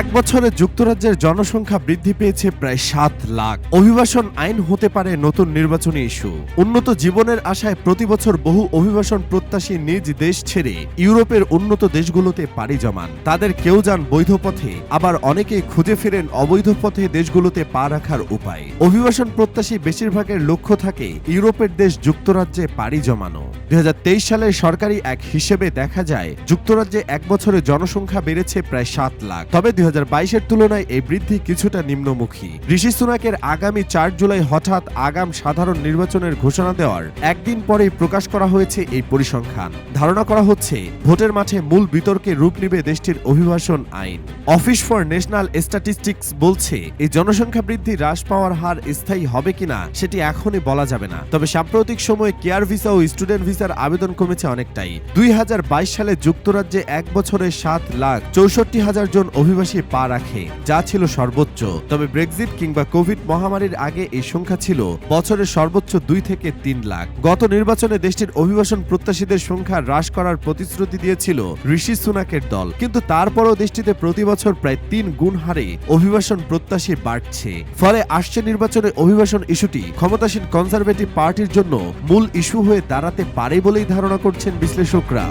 এক বছরে যুক্তরাজ্যের জনসংখ্যা বৃদ্ধি পেয়েছে প্রায় সাত লাখ। অভিবাসন আইন হতে পারে নতুন নির্বাচনী ইস্যু। উন্নত জীবনের আশায় প্রতি বছর বহু অভিবাসন প্রত্যাশী নিজ দেশ ছেড়ে ইউরোপের উন্নত দেশগুলোতে পাড়ি জমান। তাদের কেউ যান বৈধ পথে, আবার অনেকেই খুঁজে ফেরেন অবৈধ পথে দেশগুলোতে পা রাখার উপায়। অভিবাসন প্রত্যাশী বেশিরভাগের লক্ষ্য থাকে ইউরোপের দেশ যুক্তরাজ্যে পাড়ি জমানো। দুই সালের সরকারি এক হিসেবে দেখা যায়, যুক্তরাজ্যে এক বছরে জনসংখ্যা বেড়েছে প্রায় সাত লাখ। তবে দুই হাজার তুলনায় এই বৃদ্ধি কিছুটা নিম্নমুখী। ঋষি সুনাকের আগামী চার জুলাই হঠাৎ আগাম সাধারণ নির্বাচনের ঘোষণা দেওয়ার একদিন পরেই প্রকাশ করা হয়েছে এই পরিসংখ্যান। ধারণা করা হচ্ছে, ভোটের মাঠে মূল বিতর্কে রূপ নেবে দেশটির অভিবাসন আইন। অফিস ফর ন্যাশনাল স্ট্যাটিস্টিক্স বলছে, এই জনসংখ্যা বৃদ্ধি হ্রাস পাওয়ার হার স্থায়ী হবে কিনা সেটি এখনই বলা যাবে না। তবে সাম্প্রতিক সময়ে কেয়ার ভিসা ও স্টুডেন্ট ভিসার আবেদন কমেছে অনেকটাই। দুই হাজার বাইশ সালে যুক্তরাজ্যে এক বছরে সাত লাখ চৌষট্টি হাজার জন অভিবাসী পা রাখে, যা ছিল সর্বোচ্চ। তবে ব্রেক্সিট কিংবা কোভিড মহামারীর আগে এই সংখ্যা ছিল বছরের সর্বোচ্চ দুই থেকে তিন লাখ। গত নির্বাচনে দেশটির অভিবাসন প্রত্যাশীদের সংখ্যা হ্রাস করার প্রতিশ্রুতি দিয়েছিল ঋষি সুনাকের দল। কিন্তু তারপরও দেশটিতে প্রতি বছর প্রায় তিন গুণ হারে অভিবাসন প্রত্যাশী বাড়ছে। ফলে আসছে নির্বাচনে অভিবাসন ইস্যুটি। ক্ষমতাসীন কনজারভেটিভ পার্টির জন্য মূল ইস্যু হয়ে দাঁড়াতে পারে বলেই ধারণা করছেন বিশ্লেষকরা।